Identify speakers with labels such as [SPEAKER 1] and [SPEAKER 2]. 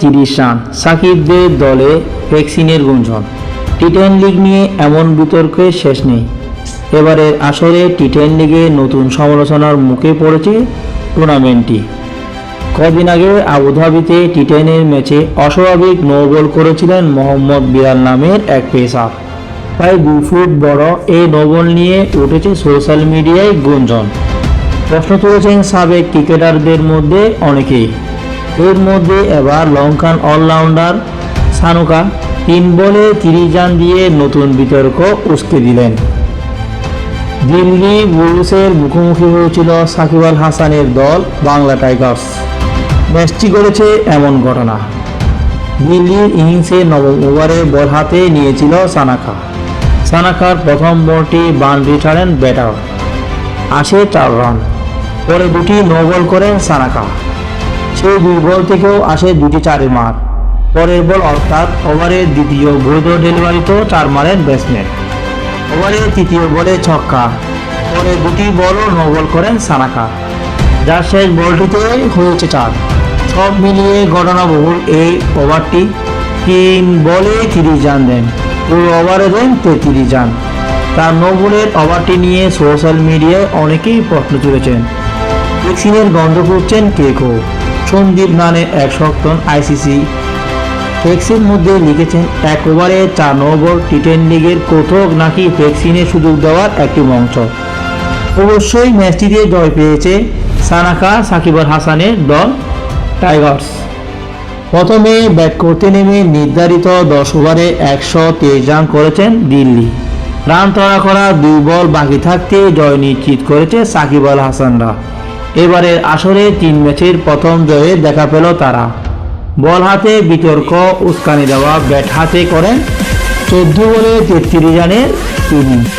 [SPEAKER 1] তিরিশ রান, সাকিবদের দলে ভ্যাকসিনের গুঞ্জন। টি টেন লিগ নিয়ে এমন বিতর্কের শেষ নেই। এবারের আসরে টি টেন লিগে নতুন সমালোচনার মুখে পড়েছে টুর্নামেন্টটি। কদিন আগে আবুধাবিতে টি টেনের ম্যাচে অস্বাভাবিক নো বল করেছিলেন মোহাম্মদ বিরাল নামের এক পেসার। প্রায় দুই ফুট বড় এই নো বল নিয়ে উঠেছে সোশ্যাল মিডিয়ায় গুঞ্জন। প্রশ্ন তুলেছেন সাবেক ক্রিকেটারদের মধ্যে অনেকেই। এর মধ্যে এবার লঙ্কান অলরাউন্ডার সানুকা তিন বলে তিরিশ রান দিয়ে নতুন বিতর্ক উস্কে দিলেন। দিল্লি বুলসের মুখোমুখি হয়েছিল সাকিব আল হাসানের দল বাংলা টাইগার্স। ম্যাচটি করেছে এমন ঘটনা। দিল্লির ইনিংসে নবম ওভারে বল হাতে নিয়েছিল সানাকা। সানাকার প্রথম বলটি বাউন্ডারি ছাড়েন ব্যাটার। আসে চার রান। পরে দুটি নো বল করেন সানাকা। সেই দুই বল থেকেও আসে দুটি চারের মার। পরের বল অর্থাৎ ওভারের দ্বিতীয় বৈধ ডেলিভারিতেও চার মারেন ব্যাটসম্যান। ওভারের তৃতীয় বলে ছক্কা। পরে দুটি বলও নো বল করেন সানাকা। যার শেষ বলটিতে হয়েছে চার। সব মিলিয়ে ঘটনাবহুল এই ওভারটি তিন বলে তিরিশ রান দেন। পুরো ওভারে দেন তেত্রিশ রান। তার নো বলের ওভারটি নিয়ে সোশ্যাল মিডিয়ায় অনেকেই প্রশ্ন তুলেছেন। ভ্যাকসিনের গন্ধ করছেন কে কো? সন্দীপ নানের এক সপ্তন আইসিসি ভ্যাকসিন মধ্যে লিখেছেন এক ওভারে চার নম্বর টি টেন লিগের কোথাও নাকি ভ্যাকসিনের সুযোগ দেওয়ার একটি মঞ্চ। অবশ্যই ম্যাচটিতে জয় পেয়েছে সানাকা সাকিব আল হাসানের দল টাইগার্স। প্রথমে ব্যাট করতে নেমে নির্ধারিত দশ ওভারে একশো তেইশ রান করেছেন দিল্লি রান তড়া করা দুই বল বাকি থাকতে জয় নিশ্চিত করেছে সাকিব আল হাসানরা। এবারের আসরে তিন ম্যাচের প্রথম জয়ে দেখা পেল তারা। বল হাতে বিতর্ক, উস্কানি দেওয়া, ব্যাট হাতে করেন চোদ্দ বলে তেত্রিশ রানের ইনিংস